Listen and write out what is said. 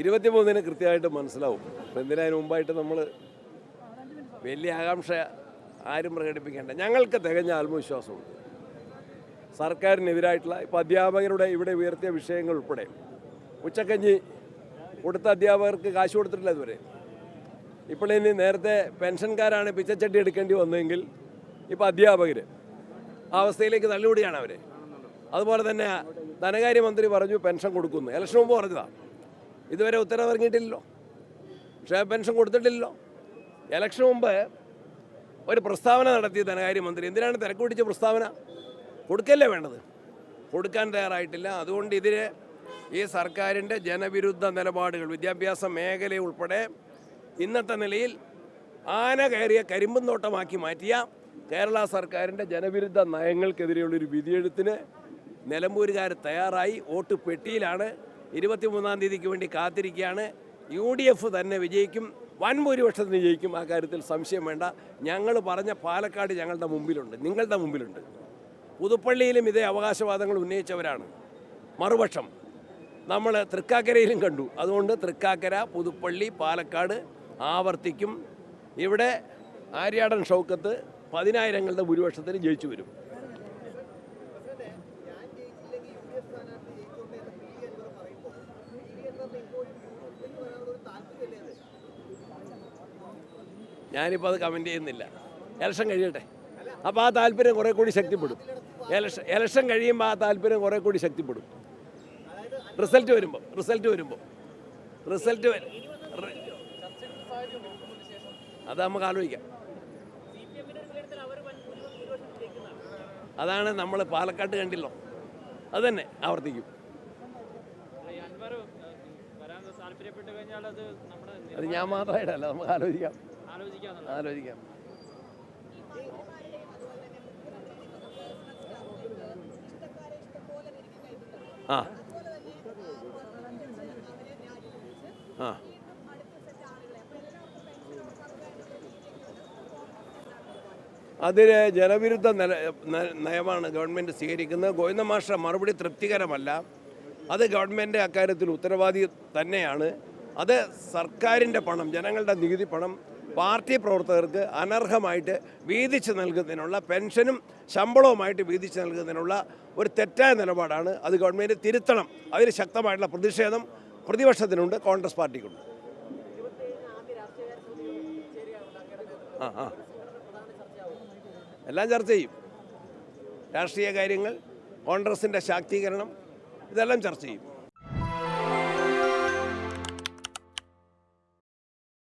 ഇരുപത്തിമൂന്നിന് കൃത്യമായിട്ട് മനസ്സിലാവും. എന്തിനാ എന്തിനതിന് മുമ്പായിട്ട് നമ്മൾ വലിയ ആകാംക്ഷ ആരും പ്രകടിപ്പിക്കേണ്ട. ഞങ്ങൾക്ക് തികഞ്ഞ ആത്മവിശ്വാസമുണ്ട്. സർക്കാരിനെതിരായിട്ടുള്ള ഇപ്പോൾ അധ്യാപകരുടെ ഇവിടെ ഉയർത്തിയ വിഷയങ്ങൾ ഉൾപ്പെടെ. ഉച്ചക്കഞ്ഞി കൊടുത്ത അധ്യാപകർക്ക് കാശ് കൊടുത്തിട്ടില്ല ഇതുവരെ. ഇപ്പോൾ ഇനി നേരത്തെ പെൻഷൻകാരാണ് പിച്ചച്ചട്ടി എടുക്കേണ്ടി വന്നതെങ്കിൽ ഇപ്പോൾ അധ്യാപകർ ആ അവസ്ഥയിലേക്ക് തള്ളിവിടുകയാണ് അവർ അതുപോലെ തന്നെ ധനകാര്യമന്ത്രി പറഞ്ഞു പെൻഷൻ കൊടുക്കുന്നു. ഇലക്ഷൻ മുമ്പ് പറഞ്ഞതാണ് ഇതുവരെ ഉത്തരവിറങ്ങിയിട്ടില്ലല്ലോ. ക്ഷേമ പെൻഷൻ കൊടുത്തിട്ടില്ലല്ലോ. ഇലക്ഷൻ മുമ്പ് ഒരു പ്രസ്താവന നടത്തിയ ധനകാര്യമന്ത്രി എന്തിനാണ് തിരക്ക് പിടിച്ച പ്രസ്താവന? കൊടുക്കല്ലേ വേണ്ടത്? കൊടുക്കാൻ തയ്യാറായിട്ടില്ല. അതുകൊണ്ട് ഇതിന് ഈ സർക്കാരിന്റെ ജനവിരുദ്ധ നിലപാടുകൾ വിദ്യാഭ്യാസ മേഖല ഉൾപ്പെടെ ഇന്നത്തെ നിലയിൽ ആന കയറിയ കരിമ്പും തോട്ടമാക്കി മാറ്റിയ കേരള സർക്കാരിന്റെ ജനവിരുദ്ധ നയങ്ങൾക്കെതിരെയുള്ളൊരു വിധിയെഴുത്തിന് നിലമ്പൂരുകാർ തയ്യാറായി. വോട്ട് പെട്ടിയിലാണ് ഇരുപത്തിമൂന്നാം തീയതിക്ക് വേണ്ടി കാത്തിരിക്കുകയാണ്. യു ഡി എഫ് തന്നെ വിജയിക്കും. വൻ ഭൂരിപക്ഷത്തിന് വിജയിക്കും. ആ കാര്യത്തിൽ സംശയം വേണ്ട. ഞങ്ങൾ പറഞ്ഞ പാലക്കാട് ഞങ്ങളുടെ മുമ്പിലുണ്ട്. നിങ്ങളുടെ മുമ്പിലുണ്ട്. പുതുപ്പള്ളിയിലും ഇതേ അവകാശവാദങ്ങൾ ഉന്നയിച്ചവരാണ്. മറുപക്ഷം. നമ്മൾ തൃക്കാക്കരയിലും കണ്ടു. അതുകൊണ്ട് തൃക്കാക്കര പുതുപ്പള്ളി പാലക്കാട് ആവർത്തിക്കും. ഇവിടെ ആര്യാടൻ ഷൗക്കത്ത് പതിനായിരങ്ങളുടെ ഭൂരിപക്ഷത്തിന് ജയിച്ചു വരും. ഞാനിപ്പോൾ അത് കമന്റ് ചെയ്യുന്നില്ല. ഇലക്ഷൻ കഴിയട്ടെ. അപ്പോൾ ആ താല്പര്യം കുറേ കൂടി ശക്തിപ്പെടും. ഇലക്ഷൻ ഇലക്ഷൻ കഴിയുമ്പോൾ ആ താല്പര്യം കുറേ കൂടി ശക്തിപ്പെടും. റിസൾട്ട് വരുമ്പോൾ റിസൾട്ട് വരുമ്പോൾ റിസൾട്ട് അത് നമുക്ക് ആലോചിക്കാം. അതാണ് നമ്മൾ പാലക്കാട്ട് കണ്ടില്ലോ. അത് തന്നെ ആവർത്തിക്കും. അത് ഞാൻ മാത്രമായിട്ടല്ല നമുക്ക് ആലോചിക്കാം. ആലോചിക്കാം. ആ. ആ. അതിന് ജനവിരുദ്ധ നില ന- നയമാണ് ഗവൺമെന്റ് സ്വീകരിക്കുന്നത്. ഗോവിന്ദ മാഷ മറുപടി തൃപ്തികരമല്ല. അത് ഗവൺമെന്റ് അക്കാര്യത്തിൽ ഉത്തരവാദി തന്നെയാണ്. അത് സർക്കാരിന്റെ പണം ജനങ്ങളുടെ നികുതി പണം പാർട്ടി പ്രവർത്തകർക്ക് അനർഹമായിട്ട് വീതിച്ച് നൽകുന്നതിനുള്ള പെൻഷനും ശമ്പളവുമായിട്ട് വീതിച്ച് നൽകുന്നതിനുള്ള ഒരു തെറ്റായ നിലപാടാണ് അത് ഗവൺമെന്റ് തിരുത്തണം. അതിൽ ശക്തമായിട്ടുള്ള പ്രതിഷേധം പ്രതിപക്ഷത്തിനുണ്ട് കോൺഗ്രസ് പാർട്ടിക്കുണ്ട്. ആ എല്ലാം ചർച്ച ചെയ്യും. രാഷ്ട്രീയ കാര്യങ്ങൾ കോൺഗ്രസിന്റെ ശാക്തീകരണം ഇതെല്ലാം ചർച്ച ചെയ്യും.